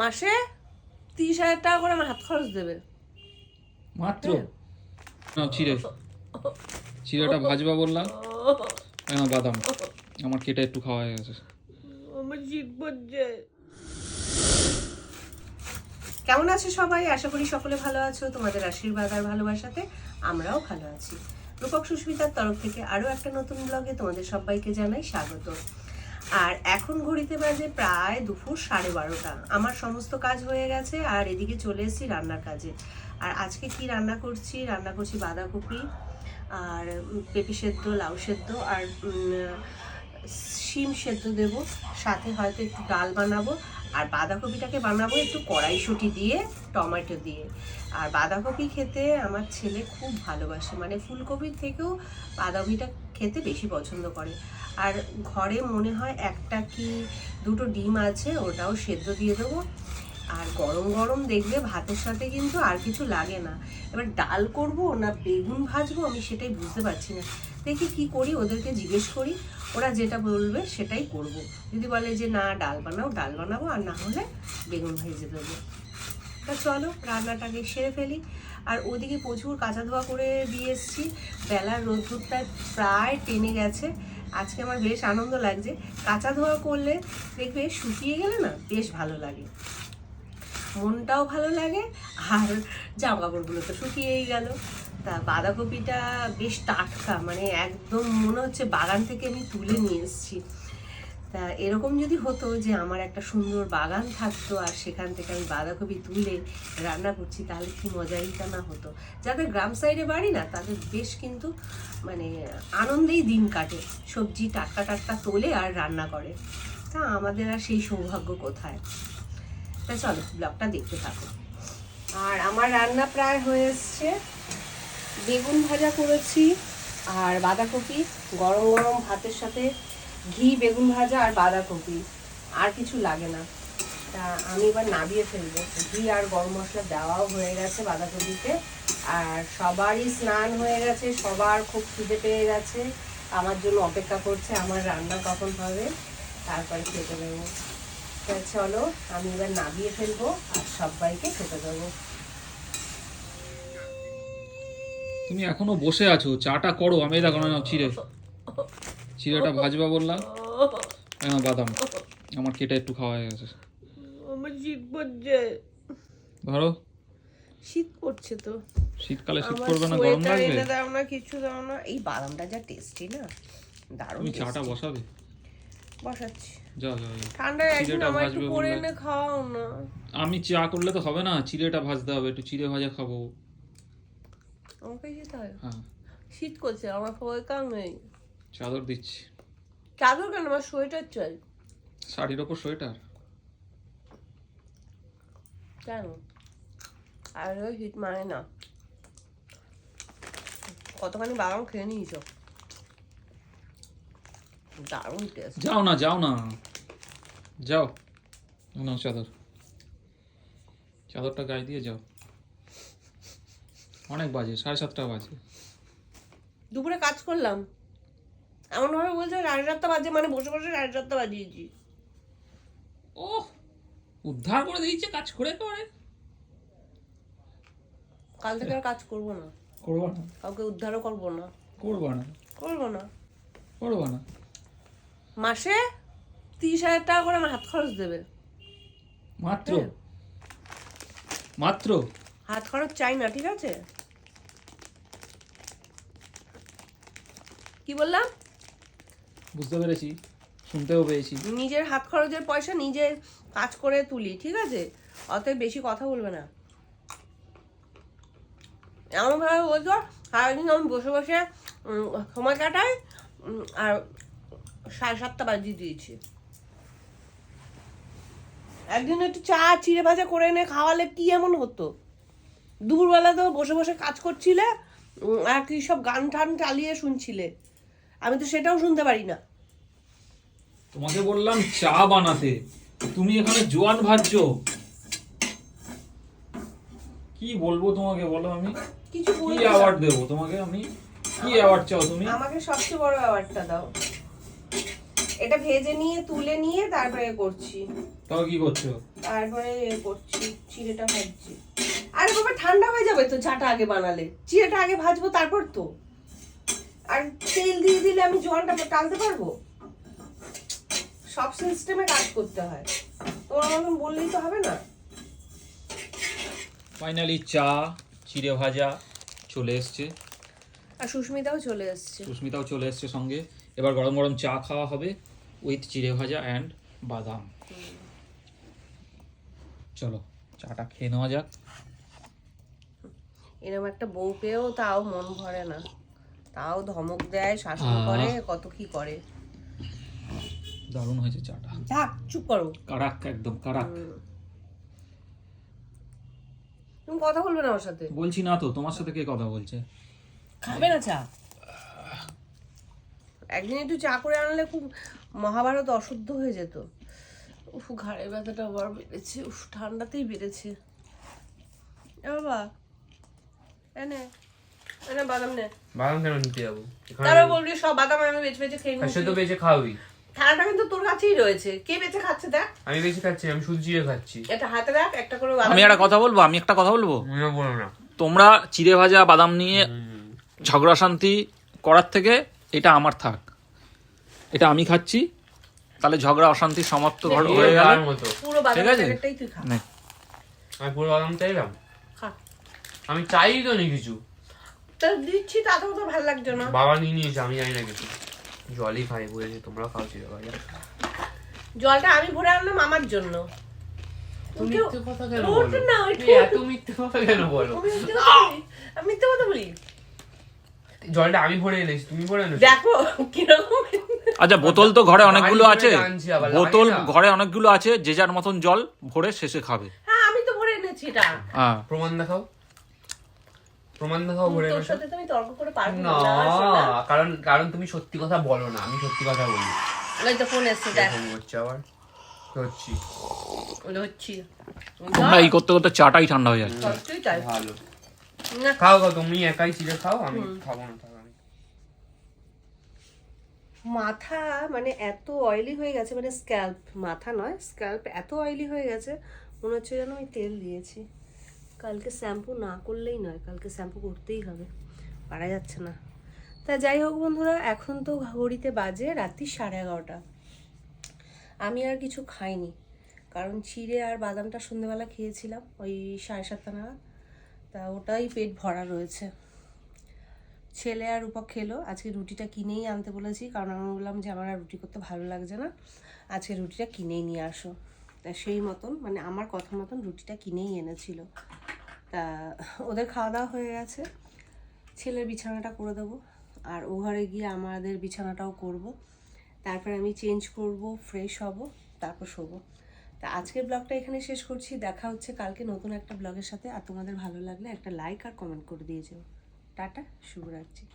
মাসে তিরিশ হাজার টাকা করে আমার হাত খরচ দেবে। মাত্র? নাও চিড়ে চিড়েটা ভাজবা বললাম। নাও বাদাম? আমার কেটে একটু খাওয়া হয়ে গেছে। আমার জিভ পড়ছে কেমন আছো সবাই? আশা করি সকলে ভালো আছো। তোমাদের আশীর্বাদ আর ভালোবাসাতে আমরাও ভালো আছি। রূপক সুস্মিতার তরফ থেকে আরও একটা নতুন ব্লগে তোমাদের সবাইকে জানাই স্বাগত। আর এখন ঘড়িতে বাজে প্রায় দুপুর সাড়ে বারোটা। আমার সমস্ত কাজ হয়ে গেছে আর এদিকে চলে এসেছি রান্নার কাজে। আর আজকে কি রান্না করছি? রান্না করছি বাঁধাকপি আর পেঁপি সেদ্ধ, লাউ সেদ্ধ আর শিম সেদ্ধ দেব। সাথে হয়তো একটু ডাল বানাবো। আর বাঁধাকপিটাকে বানাবো একটু কড়াইশুঁটি দিয়ে, টমেটো দিয়ে। আর বাঁধাকপি খেতে আমার ছেলে খুব ভালোবাসে মানে ফুলকপির থেকেও বাঁধাকপিটা খেতে বেশি পছন্দ করে। আর ঘরে মনে হয় একটা কি দুটো ডিম আছে, ওটাও সেদ্ধ দিয়ে দেবো। আর গরম গরম দেখবে ভাতের সাথে কিন্তু আর কিছু লাগে না। এবার ডাল করব না বেগুন ভাজবো আমি সেটাই বুঝতে পারছি না। দেখি কি করি, ওদেরকে জিজ্ঞেস করি, ওরা যেটা বলবে সেটাই করব। যদি বলে যে না, ডাল বানাও, ডাল বানাবো, আর না হলে বেগুন ভেজে দেবো। তা চলো, রান্নাটাকে সেরে ফেলি। আর ওদিকে প্রচুর কাঁচা ধোয়া করে দিয়ে এসেছি। বেলার রোদ্দুরটা প্রায় টেনে গেছে। আজকে আমার বেশ আনন্দ লাগছে। কাঁচা ধোয়া করলে দেখবে শুকিয়ে গেলে না বেশ ভালো লাগে। মনটাও ভালো লাগে, আর জামা কাপড়গুলো তো শুকিয়েই গেল। তা বাঁধাকপিটা বেশ টাটকা মানে একদম মনে হচ্ছে বাগান থেকে আমি তুলে নিয়ে এসেছি। তা এরকম যদি হতো যে আমার একটা সুন্দর বাগান থাকতো, আর সেখান থেকে আমি বাঁধাকপি তুলে রান্না করছি, তাহলে কি মজাইটা না হতো। যাদের গ্রাম সাইডে বাড়ি না, তাদের বেশ কিন্তু মানে আনন্দেই দিন কাটে, সবজি টাটকা টাটকা তোলে আর রান্না করে। তা আমাদের আর সেই সৌভাগ্য কোথায়? তা চলো ব্লগটা দেখতে থাকো। আর আমার রান্না প্রায় হয়ে এসছে। বেগুন ভাজা করেছি আর বাঁধাকপি, গরম গরম ভাতের সাথে ঘি, বেগুন ভাজা আর বাঁধাকপি। আর কিছু লাগে না। তা আমি এবার নাবিয়ে ফেলব। ঘি আর গরম মশলা দেওয়াও হয়ে গেছে বাঁধাকপিতে। আর সবারই স্নান হয়ে গেছে, সবার খুব খিদে পেয়ে গেছে। আমার জন্য অপেক্ষা করছে আমার রান্না কখন হবে, তারপরে খেতে দেবো। তা চলো আমি এবার নামিয়ে ফেলব আর সবাইকে খেতে দেবো। তুমি এখনও বসে আছো চাটা করো আমি দেখো না চিড়ে। চিড়েটা ভাজবা বললাম। এই বাদাম। আমার কেটে একটু খাওয়া হয়ে গেছে। আমার শীত পড়ছে। ধরো। শীত পড়ছে তো। শীতকালে শীত করবে না গরম লাগবে? এনে দাও না কিছু দাও না। এই বাদামটা যা টেস্টি না দারুণ তুমি চাটা। বসাবে? বসাচ্ছি। যাও যাও যাও একদিন আমার একটু করে এনে খাওয়াও না। আমি চা করলে তো হবে না চিড়েটা ভাজতে হবে একটু চিড়ে ভাজা খাব। আমাকে যেতে হয়? হ্যাঁ। শীত করছে আমার সবাই কাম নেই। চাদর দিচ্ছি। চাদর কেন? আমার সোয়েটার চাই। শাড়ির ওপর সোয়েটার? কেন? আর ওই শীত মানে না। কতখানি বাগান খেয়ে নিয়েছ? দারুণ টেস্ট যাও না যাও না। যাও। নাও চাদর। চাদরটা গায়ে দিয়ে যাও। অনেক বাজে সাড়ে সাতটা বাজে। দুপুরে কাজ করলাম। এমন ভাবে বলছে সাড়ে সাতটা বাজে মানে বসে বসে সাড়ে সাতটা বাজিয়েছি। ও উদ্ধার করে দিয়েছে কাজ করে করে। কাল থেকে আর কাজ করব না। করব না। কাউকে উদ্ধারও করব না। করব না। করব না। করব না। মাসে তিরিশ হাজার টাকা করে আমার হাত খরচ দেবে। মাত্র? হ্যাঁ। মাত্র? হাত খরচ চাই না ঠিক আছে? কি বললাম? বুঝতে পেরেছি শুনতেও পেয়েছি। নিজের হাত খরচের পয়সা নিজে কাজ করে তুলি ঠিক আছে? অতএব বেশি কথা বলবে না। এমনভাবে বলতো সারাদিন আমি বসে বসে সময় কাটাই আর সাড়ে সাতটা বাজিয়ে দিয়েছি। একদিন একটু চা চিড়ে ভাজা করে এনে খাওয়ালে কি এমন হতো? দুপুরবেলা তো বসে বসে কাজ করছিলে আর কি সব গান টান চালিয়ে শুনছিলে। আমি তো সেটাও শুনতে পারি না। তোমাকে বললাম চা বানাতে তুমি এখানে জোয়ান ভাজছো। কি বলব তোমাকে বলো আমি? কিছু কি অ্যাওয়ার্ড দেবো তোমাকে আমি? কি অ্যাওয়ার্ড চাও তুমি? আমাকে সবচেয়ে বড় অ্যাওয়ার্ডটা দাও। এটা ভেজে নিয়ে তুলে নিয়ে তারপরে করছি। তাও কি করছ? তারপরে এ করছি চিড়েটা ভাজছি। আরে বাবা ঠান্ডা হয়ে যাবে তো চাটা আগে বানালে। চিড়েটা আগে ভাজবো তারপর তো। আর তেল দিয়ে দিলে আমি জলটা টানতে পারব? সব সিস্টেমে কাজ করতে হয়। তোমার মতন বললেই তো হবে না। ফাইনালি চা চিড়ে ভাজা চলে এসছে। আর সুস্মিতাও চলে এসছে। সুস্মিতাও চলে এসছে সঙ্গে। এবার গরম গরম চা খাওয়া হবে উইথ চিড়ে ভাজা অ্যান্ড বাদাম। চলো চাটা খেয়ে নেওয়া যাক। এরকম একটা বউ পেয়েও তাও মন ভরে না। তাও ধমক দেয় শাসন করে কত কি করে। দারুণ হয়েছে চাটা। থাক চুপ করো। কারাক একদম কারাক। তুমি কথা বলবে না ওর সাথে? বলছি না তো তোমার সাথে কে কথা বলছে? খাবে না চা? একদিন একটু চা করে আনলে খুব মহাভারত অশুদ্ধ হয়ে যেত। উফ ঘাড়ে ব্যথাটা আবার বেড়েছে। উফ ঠান্ডাতেই বেড়েছে। বাবা এনে এনে বাদাম নে। বাদাম কেন নিতে যাব? তারপর বলবি সব বাদাম আমি বেছে বেছে খেয়ে নিচ্ছি তো বেঁচে খাওয়াবি। থালাটা কিন্তু তোর কাছেই রয়েছে। কে বেঁচে খাচ্ছে দেখ। আমি বেশি খাচ্ছি আমি চিড়ে খাচ্ছি। এটা হাতে রাখ একটা করে আমি একটা কথা বলব? আমি একটা কথা বলব? না। তোমরা চিড়ে ভাজা বাদাম নিয়ে ঝগড়া শান্তি করার থেকে এটা আমার থাক। এটা আমি খাচ্ছি তাহলে ঝগড়া অশান্তি সমাপ্ত ঘর হয়ে গেল। পুরো বাদাম ঠিক আছে? তুই খা। নে। আমি পুরো বাদাম চাইলাম খা। আমি চাই তো নি কিছু। তা দিচ্ছি তাতেও তো ভালো লাগছে না। বাবা নিয়ে নিয়েছে আমি জানি না কিছু। জলই খাই বলেছে তোমরা খাও চিড়ে ভাজা। জলটা আমি ভরে আনলাম আমার জন্য। তুমি মিথ্যে কথা কেন বলো? না, ওটা- তুমি এত মিথ্যে কথা কেন বলো। আমি মিথ্যে কথা বলি? আমি মিথ্যে কথা বলি জলটা আমি ভরে এনেছি তুমি ভরে এনেছো? দেখো কীরকম আচ্ছা বোতল তো ঘরে অনেকগুলো আছে। বোতল ঘরে অনেকগুলো আছে যে যার মতন জল ভরে শেষে খাবে। হ্যাঁ আমি তো ভরে এনেছি এটা। হ্যাঁ। প্রমাণ দেখাও। প্রমাণ দেখাও ভরে তোর এনেছো। সাথে তুমি তর্ক করে পারব না কারণ কারণ তুমি সত্যি কথা বলো না আমি সত্যি কথা বলি। ওই তো ফোন এসছে দেখ। হচ্ছে আবার। হচ্ছি ওই হচ্ছি তোমরা এই করতে করতে চাটাই ঠান্ডা হয়ে যাচ্ছে। ভালো। খাও খাও তুমি একাই চিড়ে খাও আমি খাব না মাথা মানে এত অয়েলি হয়ে গেছে মানে স্ক্যাল্প মাথা নয় স্ক্যাল্প এত অয়েলি হয়ে গেছে মনে হচ্ছে যেন আমি তেল দিয়েছি। কালকে শ্যাম্পু না করলেই নয় কালকে শ্যাম্পু করতেই হবে পারা যাচ্ছে না। তা যাই হোক বন্ধুরা এখন তো ঘড়িতে বাজে রাত্রি সাড়ে এগারোটা। আমি আর কিছু খাইনি কারণ চিড়ে আর বাদামটা সন্ধেবেলা খেয়েছিলাম ওই সাড়ে সাতটা নাগাদ। তা ওটাই পেট ভরা রয়েছে। ছেলে আর রূপক খেলো। আজকে রুটিটা কিনেই আনতে বলেছি, কারণ আমি বললাম যে আমার আর রুটি করতে ভালো লাগছে না। আজকে রুটিটা কিনেই নিয়ে আসো। তা সেই মতন মানে আমার কথা মতন রুটিটা কিনেই এনেছিল। তা ওদের খাওয়া দাওয়া হয়ে গেছে। ছেলের বিছানাটা করে দেবো, আর ও ঘরে গিয়ে আমাদের বিছানাটাও করব। তারপর আমি চেঞ্জ করব ফ্রেশ হব, তারপর শোবো। তা আজকের ব্লগটা এখানে শেষ করছি। দেখা হচ্ছে কালকে নতুন একটা ব্লগের সাথে। আর তোমাদের ভালো লাগলে একটা লাইক আর কমেন্ট করে দিয়ে যেও টাটা, শুভরাত্রি।